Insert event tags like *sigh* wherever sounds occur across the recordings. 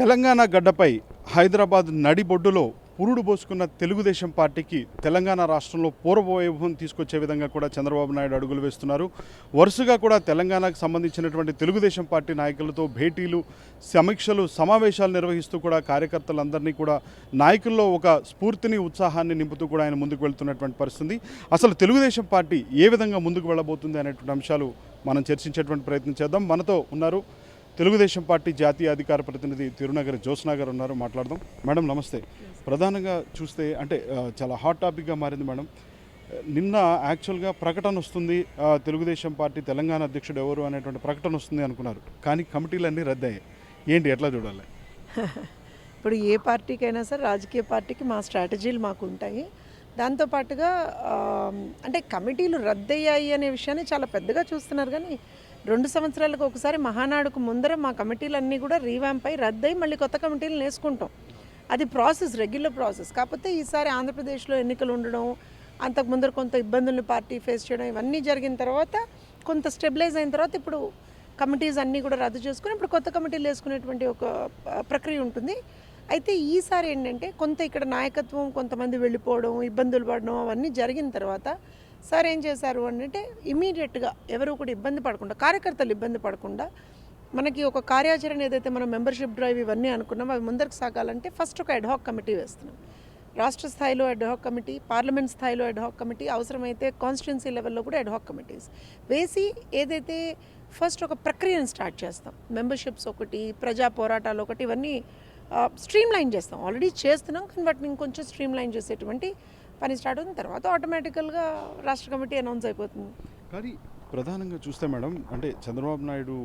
తెలంగాణ గడ్డపై హైదరాబాద్ నడిబొడ్డులో పురుడు పోసుకున్న తెలుగుదేశం పార్టీకి తెలంగాణ రాష్ట్రంలో పూర్వవైభవం తీసుకొచ్చే విధంగా కూడా చంద్రబాబు నాయుడు అడుగులు వేస్తున్నారు. వరుసగా కూడా తెలంగాణకు సంబంధించినటువంటి తెలుగుదేశం పార్టీ నాయకులతో భేటీలు సమీక్షలు సమావేశాలు నిర్వహిస్తూ కూడా కార్యకర్తలందరినీ కూడా నాయకుల్లో ఒక స్ఫూర్తిని ఉత్సాహాన్ని నింపుతూ కూడా ఆయన ముందుకు వెళ్తున్నటువంటి పరిస్థితి. అసలు తెలుగుదేశం పార్టీ ఏ విధంగా ముందుకు వెళ్ళబోతుంది అనేటువంటి అంశాలు మనం చర్చించేటువంటి ప్రయత్నం చేద్దాం. మనతో ఉన్నారు తెలుగుదేశం పార్టీ జాతీయ అధికార ప్రతినిధి తిరునగర్ జ్యోత్స్నా గారు ఉన్నారు. మాట్లాడదాం. మేడం నమస్తే. ప్రధానంగా చూస్తే అంటే చాలా హాట్ టాపిక్గా మారింది మేడం. నిన్న యాక్చువల్గా ప్రకటన వస్తుంది తెలుగుదేశం పార్టీ తెలంగాణ అధ్యక్షుడు ఎవరు అనేటువంటి ప్రకటన వస్తుంది అనుకున్నారు. కానీ కమిటీలన్నీ రద్దయ్యాయి. ఏంటి? ఎట్లా చూడాలి? *laughs* ఇప్పుడు ఏ పార్టీకైనా సరే రాజకీయ పార్టీకి మా స్ట్రాటజీలు మాకు ఉంటాయి. దాంతోపాటుగా అంటే కమిటీలు రద్దయ్యాయి అనే విషయాన్ని చాలా పెద్దగా చూస్తున్నారు. కానీ రెండు సంవత్సరాలకు ఒకసారి మహానాడుకు ముందర మా కమిటీలన్నీ కూడా రీవ్యాంప్ అయి రద్దయి మళ్ళీ కొత్త కమిటీలు వేసుకుంటాం అది ప్రాసెస్ రెగ్యులర్ ప్రాసెస్ కాకపోతే ఈసారి ఆంధ్రప్రదేశ్లో ఎన్నికలు ఉండడం అంతకు ముందర కొంత ఇబ్బందులను పార్టీ ఫేస్ చేయడం ఇవన్నీ జరిగిన తర్వాత కొంత స్టెబిలైజ్ అయిన తర్వాత ఇప్పుడు కమిటీస్ అన్నీ కూడా రద్దు చేసుకుని ఇప్పుడు కొత్త కమిటీలు వేసుకునేటువంటి ఒక ప్రక్రియ ఉంటుంది. అయితే ఈసారి ఏంటంటే కొంత ఇక్కడ నాయకత్వం కొంతమంది వెళ్ళిపోవడం ఇబ్బందులు పడడం అవన్నీ జరిగిన తర్వాత సార్ ఏం చేశారు? అంటే ఇమీడియట్గా ఎవరు కూడా ఇబ్బంది పడకుండా కార్యకర్తలు ఇబ్బంది పడకుండా మనకి ఒక కార్యాచరణ ఏదైతే మనం మెంబర్షిప్ డ్రైవ్ ఇవన్నీ అనుకున్నామో అవి ముందరకు సాగాలంటే ఫస్ట్ ఒక అడ్హాక్ కమిటీ వేస్తున్నాం. రాష్ట్ర స్థాయిలో అడ్హాక్ కమిటీ పార్లమెంట్ స్థాయిలో అడ్హాక్ కమిటీ అవసరమైతే కాన్స్టిట్యున్సీ లెవెల్లో కూడా అడ్హాక్ కమిటీస్ వేసి ఏదైతే ఫస్ట్ ఒక ప్రక్రియను స్టార్ట్ చేస్తాం. మెంబర్షిప్స్ ఒకటి ప్రజా పోరాటాలు ఒకటి ఇవన్నీ స్ట్రీమ్ లైన్ చేస్తాం. ఆల్రెడీ చేస్తున్నాం కానీ వాటిని ఇంకొంచెం స్ట్రీమ్ లైన్ చేసేటువంటి పని స్టార్ట్ అవుతుంది తర్వాత ఆటోమేటికల్గా రాష్ట్ర కమిటీ అనౌన్స్ అయిపోతుంది. కానీ ప్రధానంగా చూస్తే మేడం అంటే చంద్రబాబు నాయుడు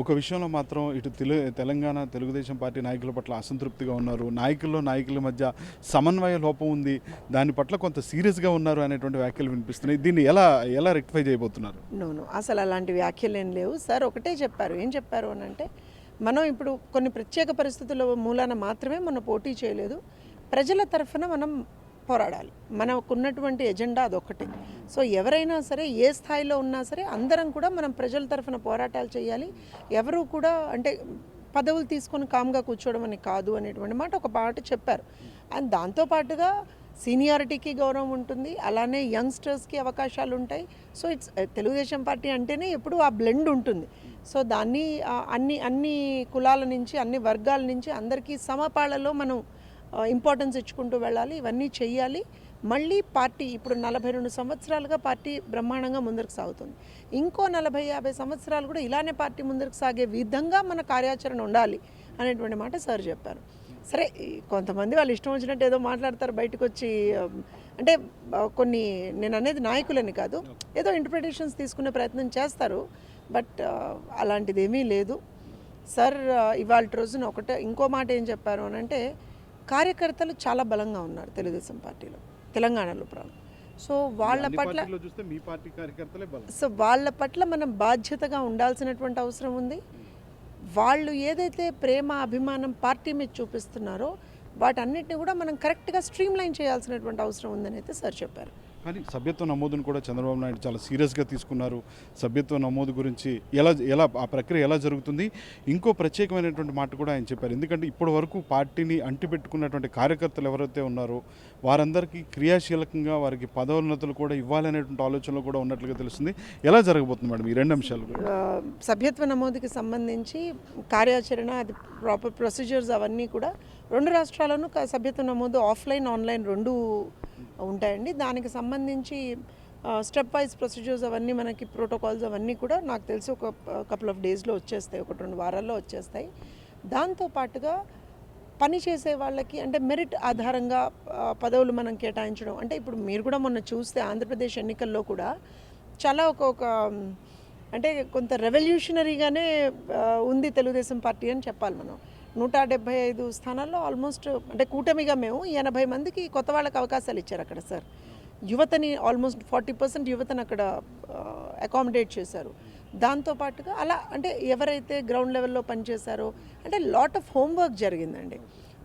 ఒక విషయంలో మాత్రం ఇటు తెలు తెలంగాణ తెలుగుదేశం పార్టీ నాయకుల పట్ల అసంతృప్తిగా ఉన్నారు. నాయకుల్లో నాయకుల మధ్య సమన్వయ లోపం ఉంది. దాని పట్ల కొంత సీరియస్గా ఉన్నారు అనేటువంటి వ్యాఖ్యలు వినిపిస్తున్నాయి. దీన్ని ఎలా ఎలా రెక్టిఫై చేయబోతున్నారు? నోను అసలు అలాంటి వ్యాఖ్యలు ఏం లేవు. సార్ ఒకటే చెప్పారు. ఏం చెప్పారు అని అంటే మనం ఇప్పుడు కొన్ని ప్రత్యేక పరిస్థితుల మూలాన మాత్రమే మనం పోటీ చేయలేదు. ప్రజల తరఫున మనం పోరాడాలి. మనకున్నటువంటి ఎజెండా అదొకటి సో ఎవరైనా సరే ఏ స్థాయిలో ఉన్నా సరే అందరం కూడా మనం ప్రజల తరఫున పోరాటాలు చేయాలి. ఎవరు కూడా అంటే పదవులు తీసుకొని కామ్గా కూర్చోవడం అని కాదు అనేటువంటి మాట ఒక పాట చెప్పారు. అండ్ దాంతోపాటుగా సీనియారిటీకి గౌరవం ఉంటుంది. అలానే యంగ్స్టర్స్కి అవకాశాలు ఉంటాయి. సో ఇట్స్ తెలుగుదేశం పార్టీ అంటేనే ఎప్పుడు ఆ బ్లెండ్ ఉంటుంది. సో దాన్ని అన్ని అన్ని కులాల నుంచి అన్ని వర్గాల నుంచి అందరికీ సమపాళలో మనం ఇంపార్టెన్స్ ఇచ్చుకుంటూ వెళ్ళాలి ఇవన్నీ చేయాలి మళ్ళీ పార్టీ ఇప్పుడు నలభై రెండు సంవత్సరాలుగా పార్టీ బ్రహ్మాండంగా ముందరకు సాగుతుంది. ఇంకో నలభై యాభై సంవత్సరాలు కూడా ఇలానే పార్టీ ముందరకు సాగే విధంగా మన కార్యాచరణ ఉండాలి అనేటువంటి మాట సార్ చెప్పారు. సరే కొంతమంది వాళ్ళు ఇష్టం వచ్చినట్టు ఏదో మాట్లాడతారు బయటకు వచ్చి అంటే కొన్ని నేను అనేది నాయకులని కాదు ఏదో ఇంటర్ప్రిటేషన్స్ తీసుకునే ప్రయత్నం చేస్తారు బట్ అలాంటిది ఏమీ లేదు. సార్ ఇవాళ రోజున ఒకటే ఇంకో మాట ఏం చెప్పారు అని అంటే కార్యకర్తలు చాలా బలంగా ఉన్నారు తెలుగుదేశం పార్టీలో తెలంగాణలో ప్రాంతం సో వాళ్ళ పట్ల పార్టీల్లో చూస్తే మీ పార్టీ కార్యకర్తలే బలం. సో వాళ్ళ పట్ల మనం బాధ్యతగా ఉండాల్సినటువంటి అవసరం ఉంది. వాళ్ళు ఏదైతే ప్రేమ అభిమానం పార్టీ మీద చూపిస్తున్నారో వాటన్నిటిని కూడా మనం కరెక్ట్గా స్ట్రీమ్ లైన్ చేయాల్సినటువంటి అవసరం ఉందని అయితే సార్ చెప్పారు. కానీ సభ్యత్వ నమోదును కూడా చంద్రబాబు నాయుడు చాలా సీరియస్గా తీసుకున్నారు. సభ్యత్వ నమోదు గురించి ఎలా ఎలా ఆ ప్రక్రియ ఎలా జరుగుతుంది? ఇంకో ప్రత్యేకమైనటువంటి మాట కూడా ఆయన చెప్పారు. ఎందుకంటే ఇప్పటి వరకు పార్టీని అంటిపెట్టుకున్నటువంటి కార్యకర్తలు ఎవరైతే ఉన్నారో వారందరికీ క్రియాశీలకంగా వారికి పదోన్నతులు కూడా ఇవ్వాలనేటువంటి ఆలోచనలో కూడా ఉన్నట్లుగా తెలుస్తుంది. ఎలా జరగబోతుంది మేడం ఈ రెండు అంశాలు సభ్యత్వ నమోదుకి సంబంధించి కార్యాచరణ అది ప్రాపర్ ప్రొసీజర్స్ అవన్నీ కూడా రెండు రాష్ట్రాల్లోనూ సభ్యత్వ నమోదు ఆఫ్లైన్ ఆన్లైన్ రెండు ఉంటాయండి. దానికి సంబంధించి స్టెప్ వైజ్ ప్రొసీజర్స్ అవన్నీ మనకి ప్రోటోకాల్స్ అవన్నీ కూడా నాకు తెలిసి ఒక కపుల్ ఆఫ్ డేస్లో వచ్చేస్తాయి. ఒకటి రెండు వారాల్లో వచ్చేస్తాయి. దాంతోపాటుగా పని చేసే వాళ్ళకి అంటే మెరిట్ ఆధారంగా పదవులు మనం కేటాయించడం. అంటే ఇప్పుడు మీరు కూడా మొన్న చూస్తే ఆంధ్రప్రదేశ్ ఎన్నికల్లో కూడా చాలా ఒక ఒక అంటే కొంత రెవల్యూషనరీగానే ఉంది తెలుగుదేశం పార్టీ అని చెప్పాలి మనం. నూట డెబ్బై ఐదు స్థానాల్లో ఆల్మోస్ట్ అంటే కూటమిగా మేము ఎనభై మందికి కొత్త వాళ్ళకి అవకాశాలు ఇచ్చారు అక్కడ సార్ యువతని ఆల్మోస్ట్ ఫార్టీ పర్సెంట్ యువతను అక్కడ అకామిడేట్ చేశారు. దాంతోపాటుగా అలా అంటే ఎవరైతే గ్రౌండ్ లెవెల్లో పనిచేశారో అంటే లాట్ ఆఫ్ హోంవర్క్ జరిగిందండి.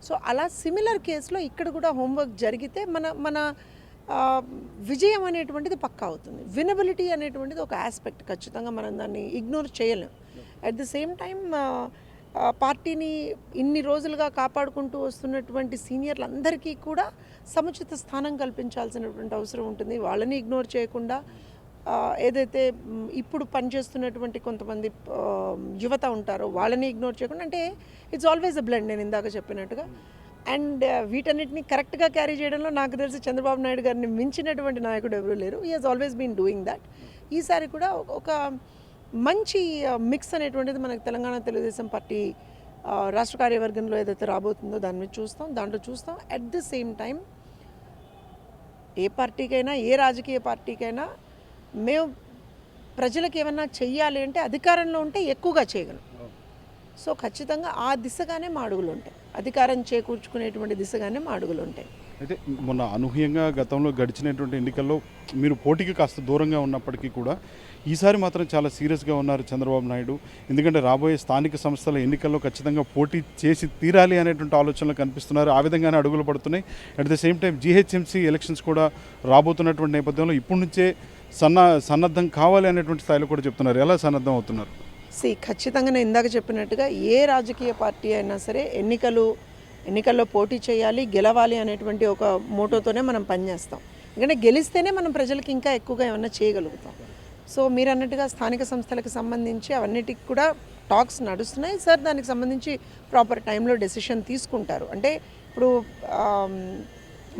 సో అలా సిమిలర్ కేసులో ఇక్కడ కూడా హోంవర్క్ జరిగితే మన మన విజయం అనేటువంటిది పక్కా అవుతుంది. వినబిలిటీ అనేటువంటిది ఒక ఆస్పెక్ట్ ఖచ్చితంగా మనం దాన్ని ఇగ్నోర్ చేయలేం. అట్ ది సేమ్ టైం పార్టీని ఇన్ని రోజులుగా కాపాడుకుంటూ వస్తున్నటువంటి సీనియర్లందరికీ కూడా సముచిత స్థానం కల్పించాల్సినటువంటి అవసరం ఉంటుంది. వాళ్ళని ఇగ్నోర్ చేయకుండా ఏదైతే ఇప్పుడు పనిచేస్తున్నటువంటి కొంతమంది యువత ఉంటారో వాళ్ళని ఇగ్నోర్ చేయకుండా అంటే ఇట్స్ ఆల్వేస్ అ బ్లెండ్ నేను ఇందాక చెప్పినట్టుగా. అండ్ వీటన్నిటిని కరెక్ట్గా క్యారీ చేయడంలో నాకు తెలిసి చంద్రబాబు నాయుడు గారిని మించినటువంటి నాయకుడు ఎవరూ లేరు. He has always been doing that ఈసారి కూడా ఒక మంచి మిక్స్ అనేటువంటిది మనకు తెలంగాణ తెలుగుదేశం పార్టీ రాష్ట్ర కార్యవర్గంలో ఏదైతే రాబోతుందో దాని మీద చూస్తాం. దాంట్లో చూస్తాం. అట్ ద సేమ్ టైం ఏ పార్టీకైనా ఏ రాజకీయ పార్టీకైనా మేము ప్రజలకు ఏమన్నా చెయ్యాలి అంటే అధికారంలో ఉంటే ఎక్కువగా చేయగలం. సో ఖచ్చితంగా ఆ దిశగానే మా అడుగులు ఉంటాయి. అధికారం చేకూర్చుకునేటువంటి దిశగానే మా అడుగులు ఉంటాయి. అయితే మొన్న అనూహ్యంగా గతంలో గడిచినటువంటి ఎన్నికల్లో మీరు పోటీకి కాస్త దూరంగా ఉన్నప్పటికీ కూడా ఈసారి మాత్రం చాలా సీరియస్గా ఉన్నారు చంద్రబాబు నాయుడు. ఎందుకంటే రాబోయే స్థానిక సంస్థల ఎన్నికల్లో ఖచ్చితంగా పోటీ చేసి తీరాలి అనేటువంటి ఆలోచనలు కనిపిస్తున్నారు. ఆ విధంగానే అడుగులు పడుతున్నాయి. At the same time GHMC elections కూడా రాబోతున్నటువంటి నేపథ్యంలో ఇప్పటి నుంచే సన్న సన్నద్ధం కావాలి అనేటువంటి స్థాయిలో కూడా చెప్తున్నారు. ఎలా సన్నద్ధం అవుతున్నారు? సి ఖచ్చితంగా నేను ఇందాక చెప్పినట్టుగా ఏ రాజకీయ పార్టీ అయినా సరే ఎన్నికలు ఎన్నికల్లో పోటీ చేయాలి గెలవాలి అనేటువంటి ఒక మోటోతోనే మనం పనిచేస్తాం ఎందుకంటే గెలిస్తేనే మనం ప్రజలకు ఇంకా ఎక్కువగా ఏమన్నా చేయగలుగుతాం. సో మీరు అన్నట్టుగా స్థానిక సంస్థలకు సంబంధించి అవన్నిటికి కూడా టాక్స్ నడుస్తున్నాయి. సార్ దానికి సంబంధించి ప్రాపర్ టైంలో డెసిషన్ తీసుకుంటారు. అంటే ఇప్పుడు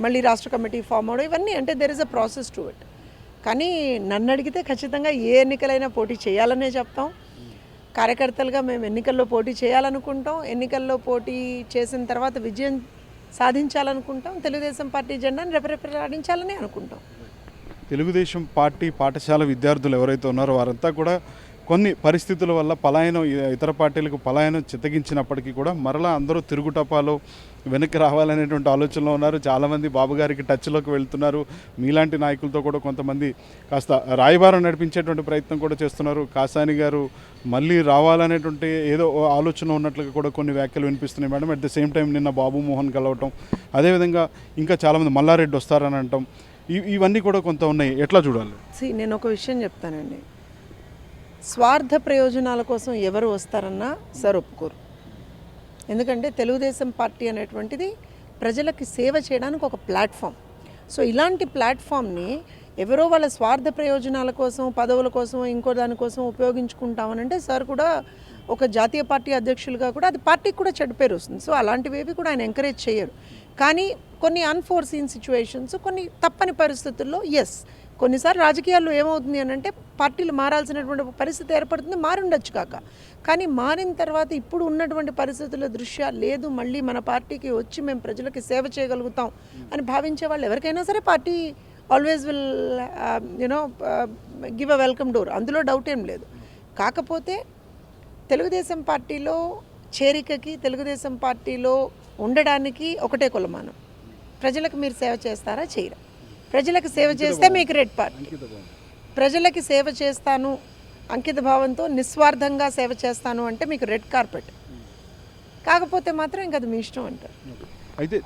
మళ్ళీ రాష్ట్ర కమిటీ ఫామ్ అవడం ఇవన్నీ అంటే there is a process to it కానీ నన్ను అడిగితే ఖచ్చితంగా ఏ ఎన్నికలైనా పోటీ చేయాలనే చెప్తాం. కార్యకర్తలుగా మేము ఎన్నికల్లో పోటీ చేయాలనుకుంటాం. ఎన్నికల్లో పోటీ చేసిన తర్వాత విజయం సాధించాలనుకుంటాం. తెలుగుదేశం పార్టీ జెండాను రెపరెపరాడించాలని అనుకుంటాం. తెలుగుదేశం పార్టీ పాఠశాల విద్యార్థులు ఎవరైతే ఉన్నారో వారంతా కూడా కొన్ని పరిస్థితుల వల్ల పలాయనం ఇతర పార్టీలకు పలాయనం చిత్తగించినప్పటికీ కూడా మరలా అందరూ తిరుగుటపాలో వెనక్కి రావాలనేటువంటి ఆలోచనలో ఉన్నారు. చాలామంది బాబుగారికి టచ్లోకి వెళ్తున్నారు. మీలాంటి నాయకులతో కూడా కొంతమంది కాస్త రాయబారం నడిపించేటువంటి ప్రయత్నం కూడా చేస్తున్నారు. కాసాని గారు మళ్ళీ రావాలనేటువంటి ఏదో ఆలోచన ఉన్నట్లుగా కూడా కొన్ని వ్యాఖ్యలు వినిపిస్తున్నాయి madam. At the same time నిన్న బాబు మోహన్ కలవటం అదేవిధంగా ఇంకా చాలామంది మల్లారెడ్డి వస్తారని అంటాం ఇవన్నీ కూడా కొంత ఉన్నాయి. ఎట్లా చూడాలి? నేను ఒక విషయం చెప్తానండి. స్వార్థ ప్రయోజనాల కోసం ఎవరు వస్తారన్నా సార్ ఒప్పుకోరు. ఎందుకంటే తెలుగుదేశం పార్టీ అనేటువంటిది ప్రజలకి సేవ చేయడానికి ఒక ప్లాట్ఫామ్. సో ఇలాంటి ప్లాట్ఫామ్ని ఎవరో వాళ్ళ స్వార్థ ప్రయోజనాల కోసం పదవుల కోసం ఇంకో దానికోసం ఉపయోగించుకుంటామనంటే సార్ కూడా ఒక జాతీయ పార్టీ అధ్యక్షులుగా కూడా అది పార్టీకి కూడా చెడ్డ పేరు వస్తుంది. సో అలాంటివేవి కూడా ఆయన ఎంకరేజ్ చేయరు. కానీ కొన్ని అన్ఫోర్సీన్ సిచ్యువేషన్స్ కొన్ని తప్పని పరిస్థితుల్లో ఎస్ కొన్నిసార్లు రాజకీయాల్లో ఏమవుతుంది అని అంటే పార్టీలు మారాల్సినటువంటి పరిస్థితి ఏర్పడుతుంది మారి ఉండొచ్చు కాక. కానీ మారిన తర్వాత ఇప్పుడు ఉన్నటువంటి పరిస్థితుల దృష్ట్యా లేదు మళ్ళీ మన పార్టీకి వచ్చి మేము ప్రజలకి సేవ చేయగలుగుతాం అని భావించే వాళ్ళు ఎవరికైనా సరే party always will you know give a welcome door అందులో డౌట్ ఏం లేదు. కాకపోతే తెలుగుదేశం పార్టీలో చేరికకి తెలుగుదేశం పార్టీలో ఉండడానికి ఒకటే కొలమానం. ప్రజలకు మీరు సేవ చేస్తారా చేయరా? ప్రజలకు సేవ చేస్తే మీకు రెడ్ పార్టీ. ప్రజలకి సేవ చేస్తాను అంకిత భావంతో నిస్వార్థంగా సేవ చేస్తాను అంటే మీకు రెడ్ కార్పెట్. కాకపోతే మాత్రం ఇంక అది మీ ఇష్టం అంటారు. అయితే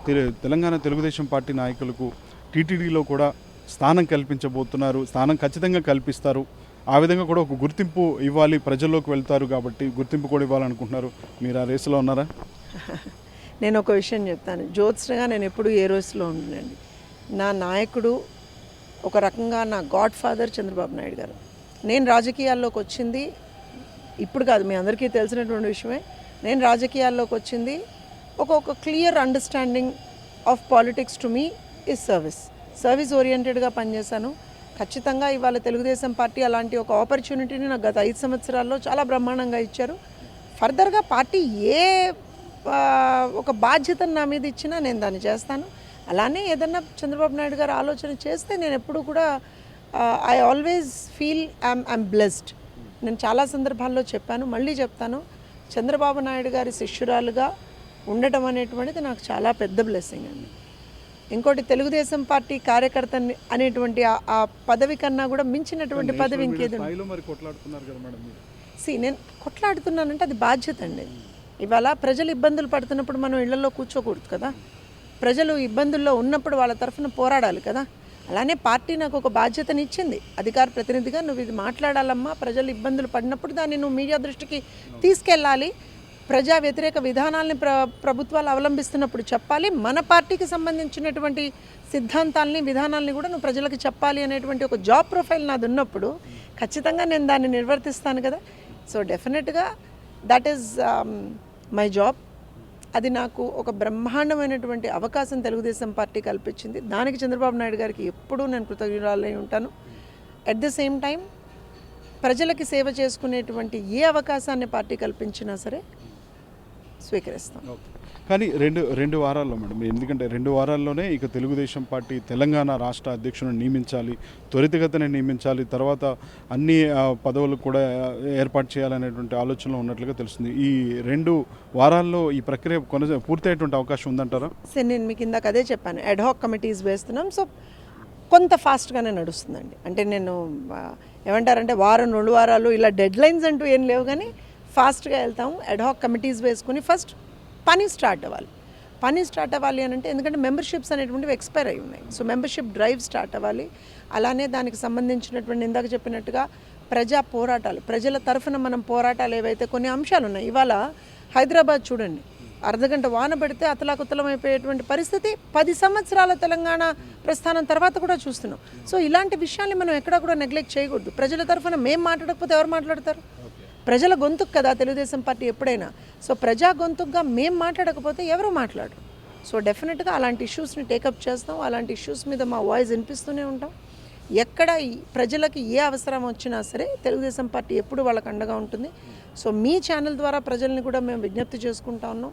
తెలంగాణ తెలుగుదేశం పార్టీ నాయకులకు టీటీడీలో కూడా స్థానం కల్పించబోతున్నారు స్థానం ఖచ్చితంగా కల్పిస్తారు. ఆ విధంగా కూడా ఒక గుర్తింపు ఇవ్వాలి ప్రజల్లోకి వెళ్తారు కాబట్టి గుర్తింపు కూడా ఇవ్వాలనుకుంటున్నారు. మీరు ఆ రేసులో ఉన్నారా? *laughs* నేను ఒక విషయం చెప్తాను. జ్యోత్స్నగా నేను ఎప్పుడు ఏ రోజులో ఉండనండి. నా నాయకుడు ఒక రకంగా నా గాడ్ ఫాదర్ చంద్రబాబు నాయుడు గారు. నేను రాజకీయాల్లోకి వచ్చింది ఇప్పుడు కాదు మీ అందరికీ తెలిసినటువంటి విషయమే. నేను రాజకీయాల్లోకి వచ్చింది ఒక ఒక clear understanding of politics to me is service service ఓరియంటెడ్గా పనిచేశాను. ఖచ్చితంగా ఇవాళ తెలుగుదేశం పార్టీ అలాంటి ఒక ఆపర్చునిటీని నాకు గత ఐదు సంవత్సరాల్లో చాలా బ్రహ్మాండంగా ఇచ్చారు. ఫర్దర్గా పార్టీ ఏ ఒక బాధ్యతను నా మీద ఇచ్చినా నేను దాన్ని చేస్తాను. అలానే ఏదన్నా చంద్రబాబు నాయుడు గారు ఆలోచన చేస్తే నేను ఎప్పుడు కూడా I always feel I'm I'm blessed నేను చాలా సందర్భాల్లో చెప్పాను మళ్ళీ చెప్తాను. చంద్రబాబు నాయుడు గారి శిష్యురాలుగా ఉండటం అనేటువంటిది నాకు చాలా పెద్ద బ్లెస్సింగ్ అండి. ఇంకోటి తెలుగుదేశం పార్టీ కార్యకర్త అనేటువంటి ఆ- పదవి కన్నా కూడా మించినటువంటి పదవి ఇంకేది సి నేను కొట్లాడుతున్నానంటే అది బాధ్యత అండి. ఇవాళ ప్రజలు ఇబ్బందులు పడుతున్నప్పుడు మనం ఇళ్ళలో కూర్చోకూడదు కదా. ప్రజలు ఇబ్బందుల్లో ఉన్నప్పుడు వాళ్ళ తరఫున పోరాడాలి కదా. అలానే పార్టీ నాకు ఒక బాధ్యతని ఇచ్చింది అధికార ప్రతినిధిగా నువ్వు ఇది మాట్లాడాలమ్మా ప్రజలు ఇబ్బందులు పడినప్పుడు దాన్ని నువ్వు మీడియా దృష్టికి తీసుకెళ్ళాలి. ప్రజా వ్యతిరేక విధానాల్ని ప్ర ప్రభుత్వాలు అవలంబిస్తున్నప్పుడు చెప్పాలి. మన పార్టీకి సంబంధించినటువంటి సిద్ధాంతాలని విధానాల్ని కూడా నువ్వు ప్రజలకు చెప్పాలి అనేటువంటి ఒక జాబ్ ప్రొఫైల్ నాది ఉన్నప్పుడు ఖచ్చితంగా నేను దాన్ని నిర్వర్తిస్తాను కదా. సో డెఫినెట్గా దట్ ఈస్ మై జాబ్ అది నాకు ఒక బ్రహ్మాండమైనటువంటి అవకాశం తెలుగుదేశం పార్టీ కల్పించింది. దానికి చంద్రబాబు నాయుడు గారికి ఎప్పుడూ నేను కృతజ్ఞురాలై ఉంటాను. అట్ ద సేమ్ టైం ప్రజలకి సేవ చేసుకునేటువంటి ఏ అవకాశాన్ని పార్టీ కల్పించినా సరే స్వీకరిస్తాం. కానీ రెండు రెండు వారాల్లో మేడం ఎందుకంటే రెండు వారాల్లోనే ఇక తెలుగుదేశం పార్టీ తెలంగాణ రాష్ట్ర అధ్యక్షులను నియమించాలి త్వరితగతిన నియమించాలి తర్వాత అన్ని పదవులు కూడా ఏర్పాటు చేయాలనేటువంటి ఆలోచనలో ఉన్నట్లుగా తెలుస్తుంది. ఈ రెండు వారాల్లో ఈ ప్రక్రియ కొనసా పూర్తయ్యేటువంటి అవకాశం ఉందంటారా? సరే నేను మీకు ఇందాక అదే చెప్పాను అడ్హాక్ కమిటీస్ వేస్తున్నాం సో కొంత ఫాస్ట్గానే నడుస్తుందండి. అంటే నేను ఏమంటారంటే వారం రెండు వారాలు ఇలా డెడ్ లైన్స్ అంటూ ఏం లేవు కానీ ఫాస్ట్గా వెళ్తాం అడ్హాక్ కమిటీస్ వేసుకుని ఫస్ట్ పని స్టార్ట్ అవ్వాలి. పని స్టార్ట్ అవ్వాలి అని అంటే ఎందుకంటే మెంబర్షిప్స్ అనేటువంటివి ఎక్స్పైర్ అయి ఉన్నాయి. సో మెంబర్షిప్ డ్రైవ్ స్టార్ట్ అవ్వాలి. అలానే దానికి సంబంధించినటువంటి ఇందాక చెప్పినట్టుగా ప్రజా పోరాటాలు ప్రజల తరఫున మనం పోరాటాలు ఏవైతే కొన్ని అంశాలు ఉన్నాయి ఇవాళ హైదరాబాద్ చూడండి. అర్ధగంట వాన పడితే అతలాకుతలం అయిపోయేటువంటి పరిస్థితి. పది సంవత్సరాల తెలంగాణ ప్రస్థానం తర్వాత కూడా చూస్తున్నాం. సో ఇలాంటి విషయాల్ని మనం ఎక్కడా కూడా నెగ్లెక్ట్ చేయకూడదు. ప్రజల తరఫున మేము మాట్లాడకపోతే ఎవరు మాట్లాడతారు? ప్రజల గొంతుకు కదా తెలుగుదేశం పార్టీ ఎప్పుడైనా. సో ప్రజా గొంతుకుగా మేము మాట్లాడకపోతే ఎవరు మాట్లాడరు. సో డెఫినెట్గా అలాంటి ఇష్యూస్ని టేకప్ చేస్తాం. అలాంటి ఇష్యూస్ మీద మా వాయిస్ వినిపిస్తూనే ఉంటాం. ఎక్కడ ప్రజలకి ఏ అవసరం వచ్చినా సరే తెలుగుదేశం పార్టీ ఎప్పుడు వాళ్ళకు అండగా ఉంటుంది. సో మీ ఛానల్ ద్వారా ప్రజల్ని కూడా మేము విజ్ఞప్తి చేసుకుంటా ఉన్నాం.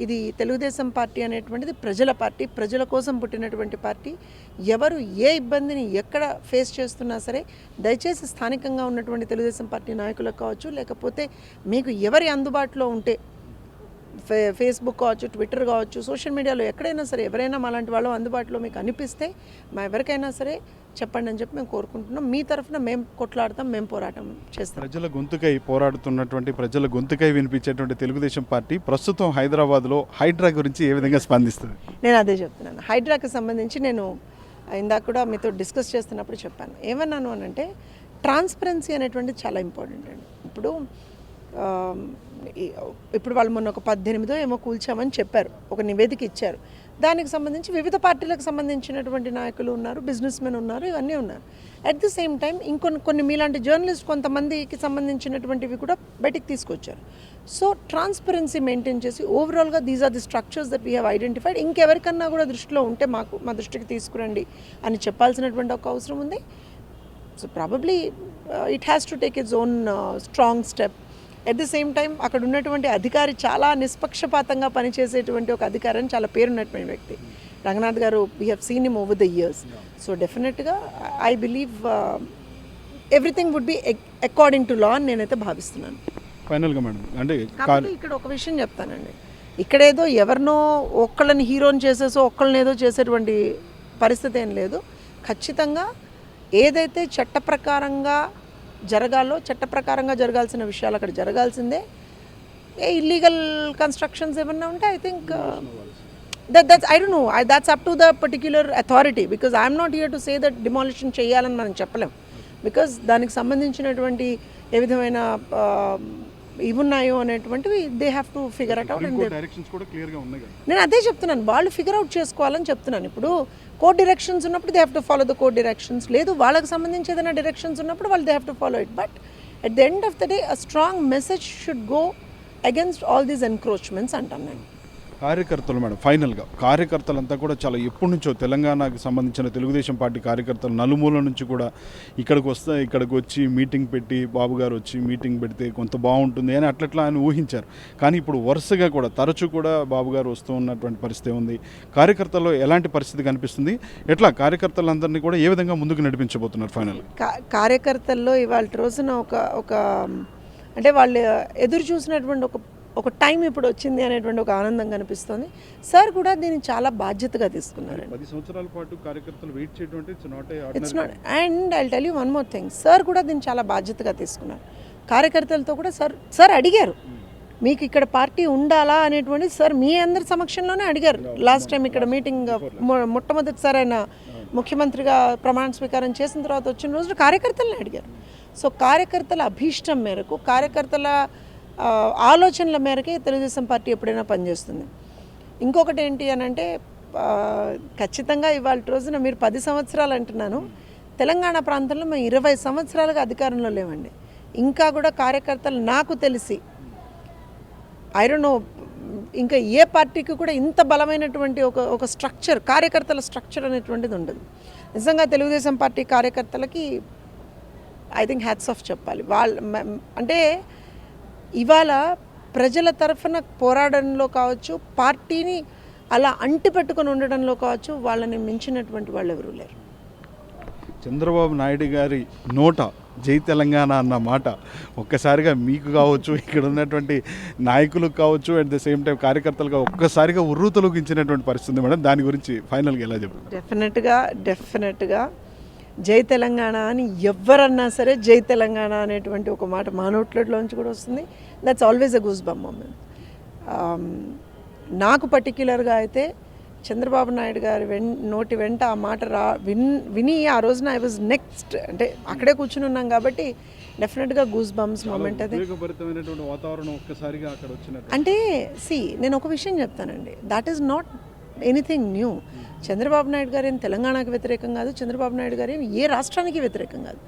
ఇది తెలుగుదేశం పార్టీ అనేటువంటిది ప్రజల పార్టీ ప్రజల కోసం పుట్టినటువంటి పార్టీ. ఎవరు ఏ ఇబ్బందిని ఎక్కడ ఫేస్ చేస్తున్నా సరే దయచేసి స్థానికంగా ఉన్నటువంటి తెలుగుదేశం పార్టీ నాయకులకు కావచ్చు లేకపోతే మీకు ఎవరి అందుబాటులో ఉంటే ఫే ఫేస్బుక్ కావచ్చు ట్విట్టర్ కావచ్చు సోషల్ మీడియాలో ఎక్కడైనా సరే ఎవరైనా మాలాంటి వాళ్ళు అందుబాటులో మీకు అనిపిస్తే మా ఎవరికైనా సరే చెప్పండి అని చెప్పి మేము కోరుకుంటున్నాం. మీ తరఫున మేము కొట్లాడతాం మేము పోరాటం చేస్తాం. ప్రజల గొంతుకై పోరాడుతున్నటువంటి ప్రజల గొంతుకై వినిపించేటువంటి తెలుగుదేశం పార్టీ ప్రస్తుతం హైదరాబాద్లో హైడ్రా గురించి ఏ విధంగా స్పందిస్తుంది? నేను అదే చెప్తున్నాను. హైడ్రాకి సంబంధించి నేను ఇందాక కూడా మీతో డిస్కస్ చేస్తున్నప్పుడు చెప్పాను. ఏమన్నాను అని అంటే ట్రాన్స్పరెన్సీ అనేటువంటిది చాలా ఇంపార్టెంట్ అండి. ఇప్పుడు ఇప్పుడు వాళ్ళు మొన్న ఒక పద్దెనిమిదో ఏమో కూల్చామని చెప్పారు. ఒక నివేదిక ఇచ్చారు. దానికి సంబంధించి వివిధ పార్టీలకు సంబంధించినటువంటి నాయకులు ఉన్నారు బిజినెస్ మెన్ ఉన్నారు ఇవన్నీ ఉన్నారు. అట్ ది సేమ్ టైం ఇంకొన్ని కొన్ని మీలాంటి జర్నలిస్ట్ కొంతమందికి సంబంధించినటువంటివి కూడా బయటికి తీసుకొచ్చారు. సో ట్రాన్స్పరెన్సీ మెయింటైన్ చేసి ఓవరాల్గా these are the structures that we have identified ఇంకెవరికన్నా కూడా దృష్టిలో ఉంటే మాకు మా దృష్టికి తీసుకురండి అని చెప్పాల్సినటువంటి ఒక అవసరం ఉంది. So probably it has to take its own strong step at the same time అక్కడ ఉన్నటువంటి అధికారి చాలా నిష్పక్షపాతంగా పనిచేసేటువంటి ఒక అధికారి అని చాలా పేరున్నటువంటి వ్యక్తి. Ranganath garu we have seen him over the years so డెఫినెట్గా I believe everything would be according to law అని నేనైతే భావిస్తున్నాను. ఫైనల్గా మేడం అంటే ఇక్కడ ఒక విషయం చెప్తానండి. ఇక్కడేదో ఎవరినో ఒక్కళ్ళని హీరోని చేసేసో ఒక్కళ్ళని ఏదో చేసేటువంటి పరిస్థితి ఏం లేదు. ఖచ్చితంగా ఏదైతే చట్ట ప్రకారంగా జరగాలో చట్ట ప్రకారంగా జరగాల్సిన విషయాలు అక్కడ జరగాల్సిందే. ఏ ఇల్లీగల్ కన్స్ట్రక్షన్స్ ఏమన్నా ఉంటే I think that that's I don't know I that's up to the particular authority because I'm not here to say that demolition చేయాలని మనం చెప్పలేం. బికాజ్ దానికి సంబంధించినటువంటి ఏ విధమైన uh, ఇవి ఉన్నాయో అనేటువంటివి they have to figure out నేను అదే చెప్తున్నాను. వాళ్ళు ఫిగర్ అవుట్ చేసుకోవాలని చెప్తున్నాను. ఇప్పుడు కోడ్ డైరెక్షన్స్ ఉన్నప్పుడు they have to follow the code directions లేదు వాళ్ళకి సంబంధించి ఏదైనా డైరెక్షన్స్ ఉన్నప్పుడు వాళ్ళు they have to follow it but at the end of the day a strong message should go against all these encroachments అంటాను నేను కార్యకర్తలు మేడం ఫైనల్గా. కార్యకర్తలంతా కూడా చాలా ఎప్పటి నుంచో తెలంగాణకు సంబంధించిన తెలుగుదేశం పార్టీ కార్యకర్తలు నలుమూల నుంచి కూడా ఇక్కడికి వస్తే ఇక్కడికి వచ్చి మీటింగ్ పెట్టి బాబు గారు వచ్చి మీటింగ్ పెడితే కొంత బాగుంటుంది అని అట్లట్లా ఆయన ఊహించారు. కానీ ఇప్పుడు వరుసగా కూడా తరచూ కూడా బాబు గారు వస్తూ ఉన్నటువంటి పరిస్థితి ఉంది. కార్యకర్తల్లో ఎలాంటి పరిస్థితి కనిపిస్తుంది? ఎట్లా కార్యకర్తలందరినీ కూడా ఏ విధంగా ముందుకు నడిపించబోతున్నారు ఫైనల్ కా కార్యకర్తల్లో ఇవాళ రోజున ఒక ఒక అంటే వాళ్ళు ఎదురు చూసినటువంటి ఒక ఒక టైం ఇప్పుడు వచ్చింది అనేటువంటి ఒక ఆనందం కనిపిస్తుంది. సార్ కూడా దీన్ని చాలా బాధ్యతగా తీసుకున్నారు. పది సంవత్సరాల పాటు కార్యకర్తలు వెయిట్ చేయడం it's not and I tell you one more thing sir కూడా దీన్ని చాలా బాధ్యతగా తీసుకున్నారు. కార్యకర్తలతో కూడా సార్ సార్ అడిగారు. మీకు ఇక్కడ పార్టీ ఉండాలా అనేటువంటి సార్ మీ అందరి సమక్షంలోనే అడిగారు. లాస్ట్ టైం ఇక్కడ మీటింగ్ మొట్టమొదటిసారి ఆయన ముఖ్యమంత్రిగా ప్రమాణ స్వీకారం చేసిన తర్వాత వచ్చిన రోజు కార్యకర్తలను అడిగారు. సో కార్యకర్తల అభీష్టం మేరకు కార్యకర్తల ఆలోచనల మేరకే తెలుగుదేశం పార్టీ ఎప్పుడైనా పనిచేస్తుంది. ఇంకొకటి ఏంటి అని అంటే ఖచ్చితంగా ఇవాళ రోజున మీరు పది సంవత్సరాలు అంటున్నాను. తెలంగాణ ప్రాంతంలో మేము ఇరవై సంవత్సరాలుగా అధికారంలో లేవండి. ఇంకా కూడా కార్యకర్తలు నాకు తెలిసి ఐ డోంట్ నో ఇంకా ఏ పార్టీకి కూడా ఇంత బలమైనటువంటి ఒక ఒక స్ట్రక్చర్ కార్యకర్తల స్ట్రక్చర్ అనేటువంటిది ఉండదు. నిజంగా తెలుగుదేశం పార్టీ కార్యకర్తలకి ఐ థింక్ హ్యాట్స్ ఆఫ్ చెప్పాలి. వాళ్ళ అంటే ఇవాళ ప్రజల తరఫున పోరాడంలో కావచ్చు పార్టీని అలా అంటి పెట్టుకొని ఉండడంలో కావచ్చు వాళ్ళని మించినటువంటి వాళ్ళు ఎవరూ లేరు. చంద్రబాబు నాయుడు గారి నోట జై తెలంగాణ అన్న మాట ఒక్కసారిగా మీకు కావచ్చు ఇక్కడ ఉన్నటువంటి నాయకులకు కావచ్చు అట్ ద సేమ్ టైం కార్యకర్తలుగా ఒక్కసారిగా ఉర్రు తొలగించినటువంటి పరిస్థితి మేడం. దాని గురించి ఫైనల్గా ఎలా చెప్తారు డెఫినెట్గా డెఫినెట్గా జై తెలంగాణ అని ఎవరన్నా సరే జై తెలంగాణ అనేటువంటి ఒక మాట మా నోట్లలోంచి కూడా వస్తుంది. That's always a goose bump moment నాకు పర్టిక్యులర్గా అయితే చంద్రబాబు నాయుడు గారి వెన్ నోటి వెంట ఆ మాట రా విన్ విని ఆ రోజున ఐ వాజ్ నెక్స్ట్ అంటే అక్కడే కూర్చుని ఉన్నాం కాబట్టి డెఫినెట్గా గూస్ బమ్స్ మూమెంట్ అది. వాతావరణం ఒక్కసారిగా అక్కడ అంటే సి నేను ఒక విషయం చెప్తానండి. That is not anything new Chandrababu Naidu garu ఏం తెలంగాణకు వ్యతిరేకం కాదు చంద్రబాబు నాయుడు గారు ఏం ఏ రాష్ట్రానికి వ్యతిరేకం కాదు.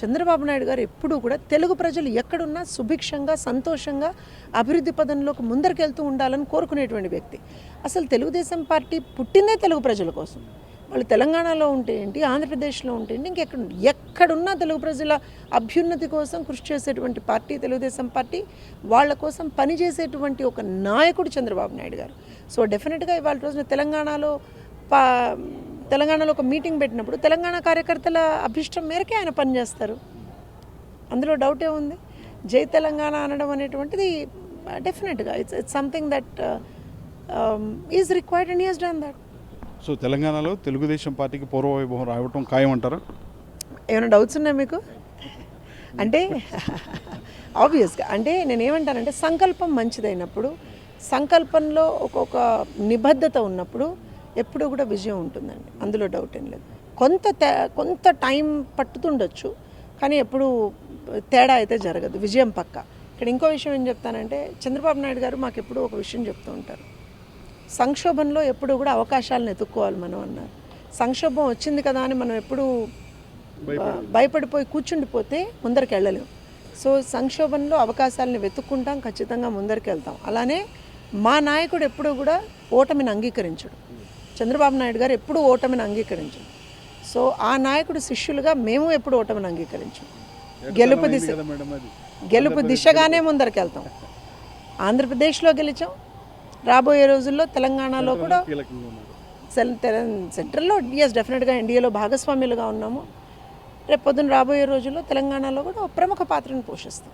చంద్రబాబు నాయుడు గారు ఎప్పుడూ కూడా తెలుగు ప్రజలు ఎక్కడున్నా సుభిక్షంగా సంతోషంగా అభివృద్ధి పదంలోకి ముందరికెళ్తూ ఉండాలని కోరుకునేటువంటి వ్యక్తి. అసలు తెలుగుదేశం పార్టీ పుట్టిందే తెలుగు ప్రజల కోసం. వాళ్ళు తెలంగాణలో ఉంటే ఏంటి ఆంధ్రప్రదేశ్లో ఉంటే ఏంటి ఇంకెక్కడ ఎక్కడున్నా తెలుగు ప్రజల అభ్యున్నతి కోసం కృషి చేసేటువంటి పార్టీ తెలుగుదేశం పార్టీ వాళ్ళ కోసం పనిచేసేటువంటి ఒక నాయకుడు చంద్రబాబు నాయుడు గారు. సో డెఫినెట్గా ఇవాళ రోజున తెలంగాణలో పా తెలంగాణలో ఒక మీటింగ్ పెట్టినప్పుడు తెలంగాణ కార్యకర్తల అభిష్టం మేరకే ఆయన పనిచేస్తారు అందులో డౌట్ ఏముంది జై తెలంగాణ అనడం అనేటువంటిది డెఫినెట్గా it's it's something that is required and is done that so తెలంగాణలో తెలుగుదేశం పార్టీకి పూర్వ వైభవం రావటం ఖాయం అంటారా ఏమైనా డౌట్స్ ఉన్నాయా మీకు? అంటే ఆబ్వియస్గా అంటే నేను ఏమంటానంటే సంకల్పం మంచిదైనప్పుడు సంకల్పంలో ఒక్కొక్క నిబద్ధత ఉన్నప్పుడు ఎప్పుడూ కూడా విజయం ఉంటుందండి. అందులో డౌట్ ఏం లేదు. కొంత తే- కొంత టైం పట్టుతుండొచ్చు కానీ ఎప్పుడు తేడా అయితే జరగదు. విజయం పక్క. ఇక్కడ ఇంకో విషయం ఏం చెప్తానంటే చంద్రబాబు నాయుడు గారు మాకు ఎప్పుడూ ఒక విషయం చెప్తూ ఉంటారు. సంక్షోభంలో ఎప్పుడు కూడా అవకాశాలను ఎత్తుక్కోవాలి మనం అన్నారు. సంక్షోభం వచ్చింది కదా అని మనం ఎప్పుడు భయపడిపోయి కూర్చుండిపోతే ముందరికి వెళ్ళలేం. సో సంక్షోభంలో అవకాశాలను వెతుక్కుంటాం ఖచ్చితంగా ముందరికి వెళ్తాం. అలానే మా నాయకుడు ఎప్పుడూ కూడా ఓటమిని అంగీకరించడు. చంద్రబాబు నాయుడు గారు ఎప్పుడూ ఓటమిని అంగీకరించడు. సో ఆ నాయకుడు శిష్యులుగా మేము ఎప్పుడు ఓటమిని అంగీకరించం. గెలుపు దిశ గెలుపు దిశగానే ముందరికి వెళ్తాం. ఆంధ్రప్రదేశ్లో గెలిచాం రాబోయే రోజుల్లో తెలంగాణలో కూడా సెంట్రల్లో ఎస్ డెఫినెట్గా ఎన్డీఏలో భాగస్వామ్యులుగా ఉన్నాము. రేపు పొద్దున రాబోయే రోజుల్లో తెలంగాణలో కూడా ప్రముఖ పాత్రను పోషిస్తాం.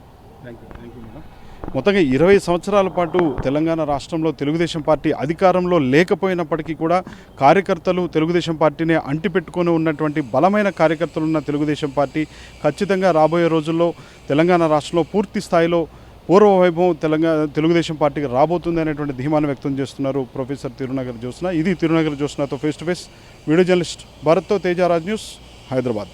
మొత్తంగా ఇరవై సంవత్సరాల పాటు తెలంగాణ రాష్ట్రంలో తెలుగుదేశం పార్టీ అధికారంలో లేకపోయినప్పటికీ కూడా కార్యకర్తలు తెలుగుదేశం పార్టీని అంటిపెట్టుకొని ఉన్నటువంటి బలమైన కార్యకర్తలు ఉన్న తెలుగుదేశం పార్టీ ఖచ్చితంగా రాబోయే రోజుల్లో తెలంగాణ రాష్ట్రంలో పూర్తి స్థాయిలో పూర్వ వైభవం తెలంగాణ తెలుగుదేశం పార్టీకి రాబోతుంది అనేటువంటి ధీమాను వ్యక్తం చేస్తున్నారు ప్రొఫెసర్ తిరునగర్ జ్యోత్స్న. ఇది Tirunagar జ్యోత్స్నతో face to face. Video journalist భరత్తో Tejaraj news Hyderabad.